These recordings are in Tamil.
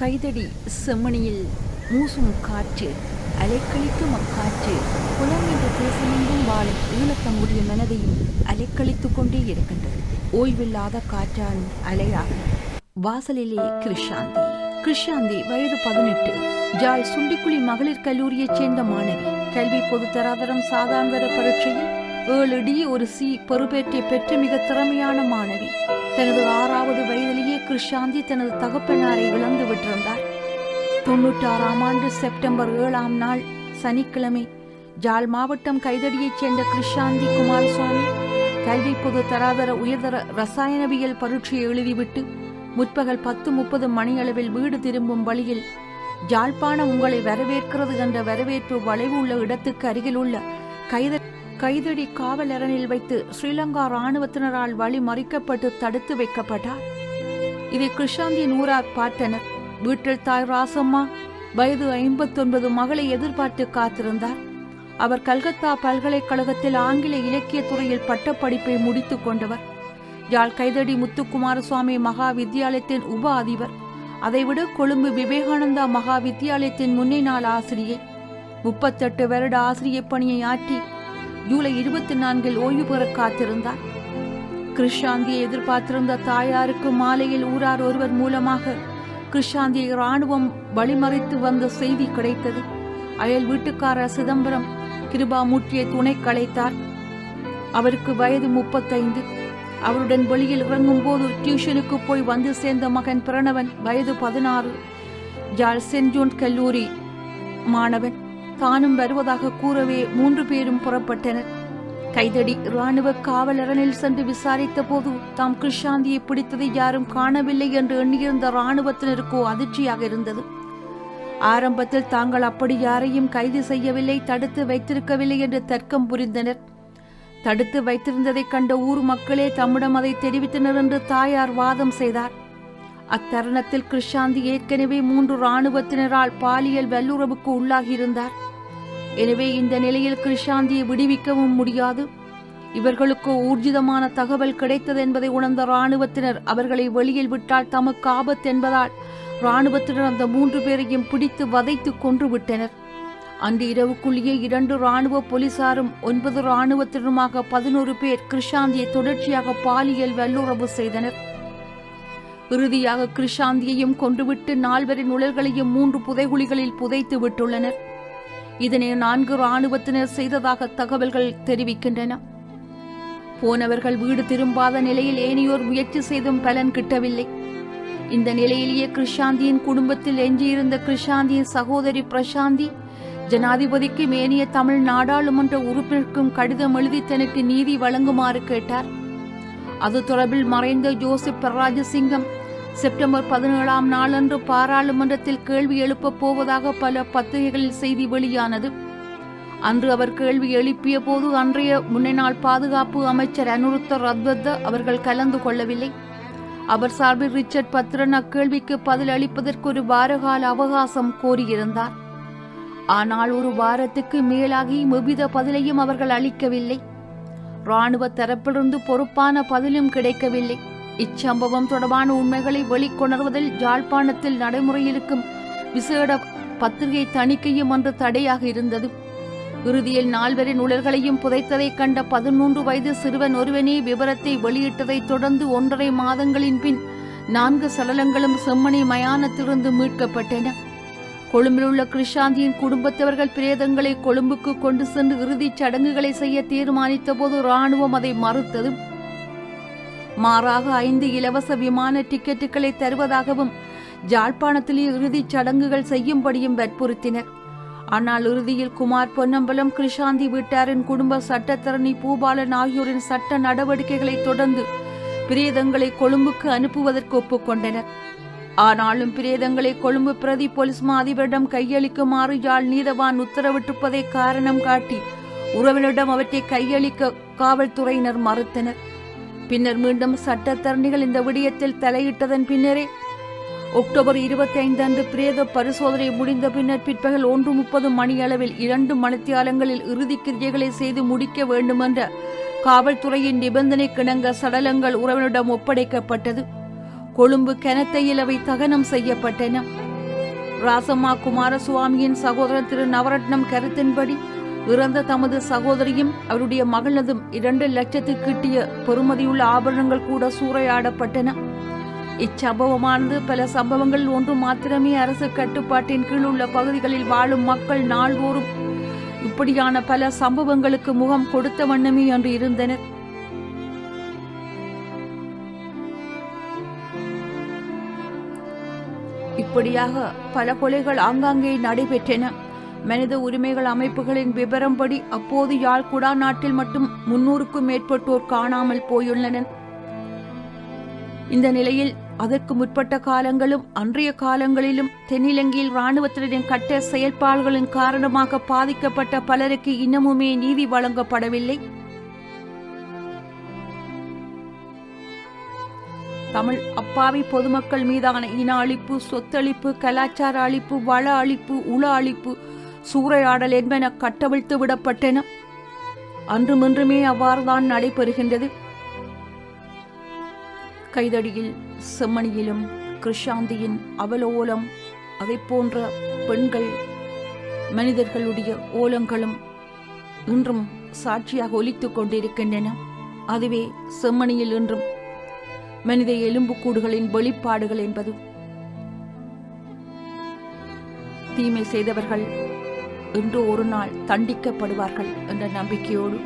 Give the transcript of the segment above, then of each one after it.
கைதடி செம்மணியில் மூசும் காற்று அலைக்கழிக்கும் அக்காற்று புலம் என்ற தேசமெங்கும் வாழும் ஈழத்தங்குடைய மனதையும் அலைக்கழித்து கொண்டே இருக்கின்றது. ஓய்வில்லாத காற்றான் அலையாக. வாசலிலே கிருஷாந்தி. கிருஷாந்தி வயது பதினெட்டு. ஜாய் சுண்டிக்குழி மகளிர் கல்லூரியைச் சேர்ந்த மாணவி. கல்வி பொதுத்தராதரம் சாதாரண பரீட்சையில் ஏழு டி ஒரு சி பொறுப்பேற்றை பெற்ற மிக திறமையான மாணவி. தனது ஆறாவது வயதிலேயே கிருஷாந்தி தனது தகப்பனாரை இழந்து விட்டிருந்தார். தொண்ணூற்றாறாம் ஆண்டு செப்டம்பர் ஏழாம் நாள் சனிக்கிழமை ஜாழ் மாவட்டம் கைதடியைச் சேர்ந்த கிருஷாந்தி குமாரசுவாமி கல்வி பொது தராதர உயர்தர ரசாயனவியல் பரீட்சையை எழுதிவிட்டு முற்பகல் பத்து முப்பது மணியளவில் வீடு திரும்பும் வழியில் ஜாழ்ப்பாணம் உங்களை வரவேற்கிறது என்ற வரவேற்பு வளைவு உள்ள இடத்துக்கு அருகில் உள்ள கைத கைதடி காவலரணில் வைத்து ஸ்ரீலங்கா இராணுவத்தினரால் வழி மறிக்கப்பட்டு தடுத்து வைக்கப்பட்டார். இதை கிருஷாந்தி நூரார் பார்த்தனர். வீட்டில் தாய் ராசம்மா வயது ஐம்பத்தொன்பது மகளை எதிர்பார்த்து காத்திருந்தார். அவர் கல்கத்தா பல்கலைக்கழகத்தில் ஆங்கில இலக்கிய துறையில் பட்டப்படிப்பை முடித்துக் கொண்டவர். யாழ் கைதடி முத்துக்குமாரசுவாமி மகா வித்தியாலயத்தின் உப அதிபர். அதைவிட கொழும்பு விவேகானந்தா மகா வித்தியாலயத்தின் முன்னை நாள் ஆசிரியை. முப்பத்தெட்டு வருட ஆசிரியப் பணியை ஆற்றி ஜூலை இருபத்தி நான்கில் ஓய்வு பெற காத்திருந்தார். கிருஷாந்தியை எதிர்பார்த்திருந்த தாயாருக்கு மாலையில் ஊரார் ஒருவர் மூலமாக கிருஷாந்தியை இராணுவம் வழிமறைத்து வந்த செய்தி கிடைத்தது. அயல் வீட்டுக்காரர் சிதம்பரம் கிருபாமூர்த்தியை துணை கலைத்தார் அவருக்கு வயது முப்பத்தைந்து. அவருடன் வெளியில் இறங்கும் போது டியூஷனுக்கு போய் வந்து சேர்ந்த மகன் பிரணவன் வயது பதினாறு. ஜால் சென்ட் ஜோன் கல்லூரி மாணவன். தானும் வருவதாக கூறவே மூன்று பேரும் புறப்பட்டனர். கைதடி இராணுவ காவலரனில் சென்று விசாரித்த போது தாம் கிருஷாந்தியை பிடித்ததை யாரும் காணவில்லை என்று எண்ணியிருந்த இராணுவத்தினருக்கோ அதிர்ச்சியாக இருந்தது. ஆரம்பத்தில் தாங்கள் அப்படி யாரையும் கைது செய்யவில்லை தடுத்து வைத்திருக்கவில்லை என்று தர்க்கம் புரிந்தனர். தடுத்து வைத்திருந்ததைக் கண்ட ஊர் மக்களே தம்மிடம் அதை தெரிவித்தனர் என்று தாயார் வாதம் செய்தார். அத்தருணத்தில் கிருஷாந்தி ஏற்கனவே மூன்று இராணுவத்தினரால் பாலியல் வல்லுறவுக்கு உள்ளாகியிருந்தார். எனவே இந்த நிலையில் கிருஷாந்தியை விடுவிக்கவும் முடியாது. இவர்களுக்கு ஊர்ஜிதமான தகவல் கிடைத்தது என்பதை உணர்ந்த இராணுவத்தினர் அவர்களை வெளியில் விட்டால் தமக்கு ஆபத்து என்பதால் ராணுவத்தினர் அந்த மூன்று பேரையும் பிடித்து வதைத்து கொன்று விட்டனர். அன்று இரவுக்குள்ளேயே இரண்டு ராணுவ போலீசாரும் ஒன்பது இராணுவத்தினருமாக பதினோரு பேர் கிருஷாந்தியை தொடர்ச்சியாக பாலியல் வல்லுறவு செய்தனர். இறுதியாக கிருஷாந்தியையும் கொன்றுவிட்டு நால்வரின் உடல்களையும் மூன்று புதைகுழிகளில் புதைத்து விட்டுள்ளனர். இதனை நான்கு இராணுவத்தினர் செய்ததாக தகவல்கள் தெரிவிக்கின்றன. போனவர்கள் வீடு திரும்பாத நிலையில் ஏனையோர் முயற்சி செய்தும் பலன் கிட்டவில்லை. இந்த நிலையிலேயே கிருஷாந்தியின் குடும்பத்தில் எஞ்சியிருந்த கிருஷாந்தியின் சகோதரி பிரசாந்தி ஜனாதிபதிக்கு மேனிய தமிழ் நாடாளுமன்ற உறுப்பினருக்கும் கடிதம் எழுதி தனக்கு நீதி வழங்குமாறு கேட்டார். அது தொடர்பில் மறைந்த ஜோசப் பிரராஜசிங்கம் செப்டம்பர் பதினேழாம் நாளன்று பாராளுமன்றத்தில் கேள்வி எழுப்பப் போவதாக பல பத்திரிகைகளில் செய்தி வெளியானது. அன்று அவர் கேள்வி எழுப்பிய போது அன்றைய முன்னாள் பாதுகாப்பு அமைச்சர் அனுருத்த ரத்வத்த அவர்கள் கலந்து கொள்ளவில்லை. அவர் சார்பில் ரிச்சர்ட் பத்ரன் அக்கேள்விக்கு பதில் அளிப்பதற்கு ஒரு வாரகால அவகாசம் கோரியிருந்தார். ஆனால் ஒரு வாரத்துக்கு மேலாகி எவ்வித பதிலையும் அவர்கள் அளிக்கவில்லை. ராணுவ தரப்பிலிருந்து பொறுப்பான பதிலும் கிடைக்கவில்லை. இச்சம்பவம் தொடர்பான உண்மைகளை வெளிக்கொணர்வதில் ஜாழ்ப்பாணத்தில் நடைமுறையில் இருக்கும் விசேட பத்திரிகை தணிக்கையும் அன்று தடையாக இருந்தது. இறுதியில் நால்வரின் உடல்களையும் புதைத்ததைக் கண்ட பதிமூன்று வயது சிறுவன் ஒருவனே விவரத்தை வெளியிட்டதைத் தொடர்ந்து ஒன்றரை மாதங்களின் பின் நான்கு சடலங்களும் செம்மணி மயானத்திலிருந்து மீட்கப்பட்டன. கொழும்பில் உள்ள கிருஷாந்தியின் குடும்பத்தவர்கள் பிரேதங்களை கொழும்புக்கு கொண்டு சென்று இறுதிச் சடங்குகளை செய்ய தீர்மானித்த போது இராணுவம் அதை மறுத்தது. மாறாக ஐந்து இலவச விமான டிக்கெட்டுகளை தருவதாகவும் ஜாழ்ப்பாணத்திலே இறுதிச் சடங்குகள் செய்யும்படியும் வற்புறுத்தினர். ஆனால் இறுதியில் குமார் பொன்னம்பலம் கிருஷாந்தி வீட்டாரின் குடும்ப சட்டத்தரணி பூபாலன் ஆகியோரின் சட்ட நடவடிக்கைகளை தொடர்ந்து பிரேதங்களை கொழும்புக்கு அனுப்புவதற்கு ஒப்புக்கொண்டனர் ஆனாலும் பிரேதங்களை கொழும்பு பிரதி போலீஸ் மா அதிபரிடம் கையளிக்குமாறு யாழ் நீதவான் உத்தரவிட்டிருப்பதை காரணம் காட்டி உறவினரிடம் அவற்றை கையளிக்க காவல்துறையினர் மறுத்தனர். பின்னர் மீண்டும் சட்டத்தரணிகள் இந்த விடயத்தில் தலையிட்டதன் பின்னரே அக்டோபர் இருபத்தி ஐந்து அன்று பிரேத பரிசோதனை முடிந்த பின்னர் பிற்பகல் ஒன்று முப்பது மணியளவில் இரண்டு மணித்தியாலங்களில் இறுதி கிரியைகளை செய்து முடிக்க வேண்டுமென்ற காவல்துறையின் நிபந்தனை கிணங்க சடலங்கள் உறவினிடம் ஒப்படைக்கப்பட்டது. கொழும்பு கிணத்தையில் அவை தகனம் செய்யப்பட்டன. ராசம்மா குமாரசுவாமியின் சகோதரர் திரு நவரத்னம் கருத்தின்படி இறந்த தமது சகோதரியும் அவருடைய மகளதும் இரண்டு லட்சத்துக்கு கிட்டிய பெறுமதியுள்ள ஆபரணங்கள் கூட சூறையாடப்பட்டன. இச்சம்பவமானது பல சம்பவங்கள் ஒன்று மாத்திரமே அரசு கட்டுப்பாட்டின் கீழ் உள்ள பகுதிகளில் வாழும் மக்கள் நாள்தோறும் இப்படியான பல சம்பவங்களுக்கு முகம் கொடுத்த வண்ணமே அன்று இருந்தனர் இப்படியாக பல கொலைகள் ஆங்காங்கே நடைபெற்றன. மனித உரிமைகள் அமைப்புகளின் விவரம்படி அப்போது யாழ்குடா நாட்டில் மட்டும் முன்னூறுக்கும் மேற்பட்டோர் காணாமல் போயுள்ளனர். இந்த நிலையில் அதற்கு முற்பட்ட காலங்களும் அன்றைய காலங்களிலும் தென்னிலங்கையில் இராணுவத்தினரின் கட்ட செயல்பாடுகளின் காரணமாக பாதிக்கப்பட்ட பலருக்கு இன்னமுமே நீதி வழங்கப்படவில்லை. தமிழ் அப்பாவி பொதுமக்கள் மீதான இன அழிப்பு சொத்தளிப்பு கலாச்சார அழிப்பு வள அழிப்பு உள அழிப்பு சூறையாடல் என்பன கட்டவிழ்த்து விடப்பட்டன. அன்றுமின்றுமே அவ்வாறுதான் நடைபெறுகின்றது. கைதடியில் செம்மணியிலும் கிருஷாந்தியின் அவலோலம் அதை போன்ற பெண்கள் மனிதர்களுடைய ஓலங்களும் இன்றும் சாட்சியாக ஒலித்துக் கொண்டிருக்கின்றன. அதுவே செம்மணியில் இன்றும் மனித எலும்புக்கூடுகளின் வெளிப்பாடுகள் என்பது. தீமை செய்தவர்கள் இன்று ஒரு நாள் தண்டிக்கப்படுவார்கள் என்ற நம்பிக்கையோடு.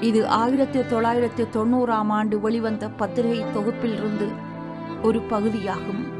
இது ஆயிரத்தி தொள்ளாயிரத்தி தொண்ணூறாம் ஆண்டு வெளிவந்த பத்திரிகை தொகுப்பிலிருந்து ஒரு பகுதியாகும்.